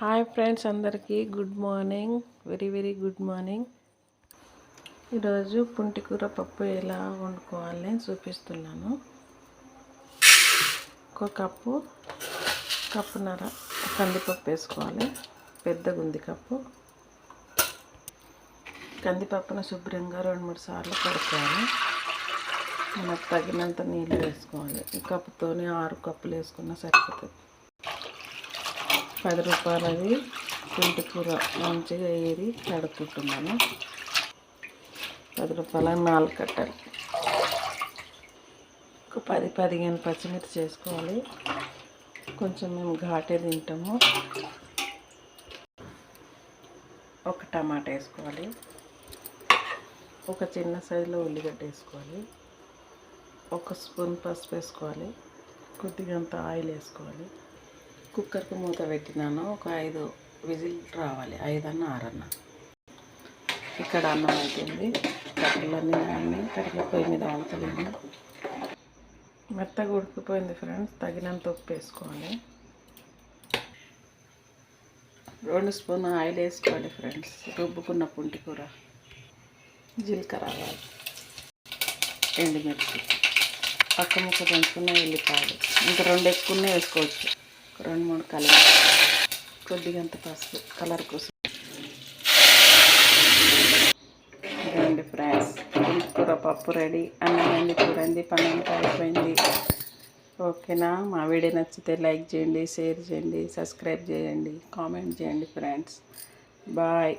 Hi friends అందరికీ good morning very very good morning. ఈరోజు పుంటికూర పప్పు ఎలా వండుకోవాలని చూపిస్తున్నాను. ఒక కప్పు కప్పున్నర కందిపప్పు వేసుకోవాలి. పెద్దగా ఉంది కప్పు. కందిపప్పును శుభ్రంగా రెండు మూడు సార్లు కడుక్కోవాలి. మనకు తగినంత నీళ్ళు వేసుకోవాలి. ఈ కప్పుతోని ఆరు కప్పులు వేసుకున్నా సరిపోతుంది. పది రూపాయలది పింటి కూర మంచిగా ఏరి కడుక్కుంటున్నాను. పది రూపాయల నాలుగు కట్టలు. ఒక పది పదిహేను పచ్చిమిర్చి చేసుకోవాలి. కొంచెం మేము ఘాటే తింటాము. ఒక టమాటా వేసుకోవాలి. ఒక చిన్న సైజులో ఉల్లిగడ్డ వేసుకోవాలి. ఒక స్పూన్ పసుపు వేసుకోవాలి. కొద్దిగా ఆయిల్ వేసుకోవాలి. కుక్కర్కి మూత పెట్టినాను. ఒక ఐదు విజిల్ రావాలి. ఐదన్న ఆరన్న. ఇక్కడ అన్నం అవుతుంది కట్టెలన్నీ నాని కట్టెల పొయ్యి మీద వంతలేము మెత్తగా ఉడికిపోయింది ఫ్రెండ్స్. తగినంత ఉప్పు వేసుకోవాలి రెండు స్పూన్ ఆయిల్ వేసుకోవాలి ఫ్రెండ్స్. రుబ్బుకున్న పుంటి కూర. జీలకర్ర ఎండుమిర్చి. పక్క ముక్క దంచుకున్న ఎల్లిపాయలు. ఇంకా రెండు ఎక్కువనే వేసుకోవచ్చు. రెండు మూడు కలర్. కొద్దిగా అంత పసుపు కలర్ కోసం. ఇదండి ఫ్రెండ్స్ కూర పప్పు రెడీ. అన్నమైంది చూడండి పన్నెండు అయిపోయింది. ఓకేనా? మా వీడియో నచ్చితే లైక్ చేయండి షేర్ చేయండి సబ్స్క్రైబ్ చేయండి కామెంట్ చేయండి ఫ్రెండ్స్. బాయ్.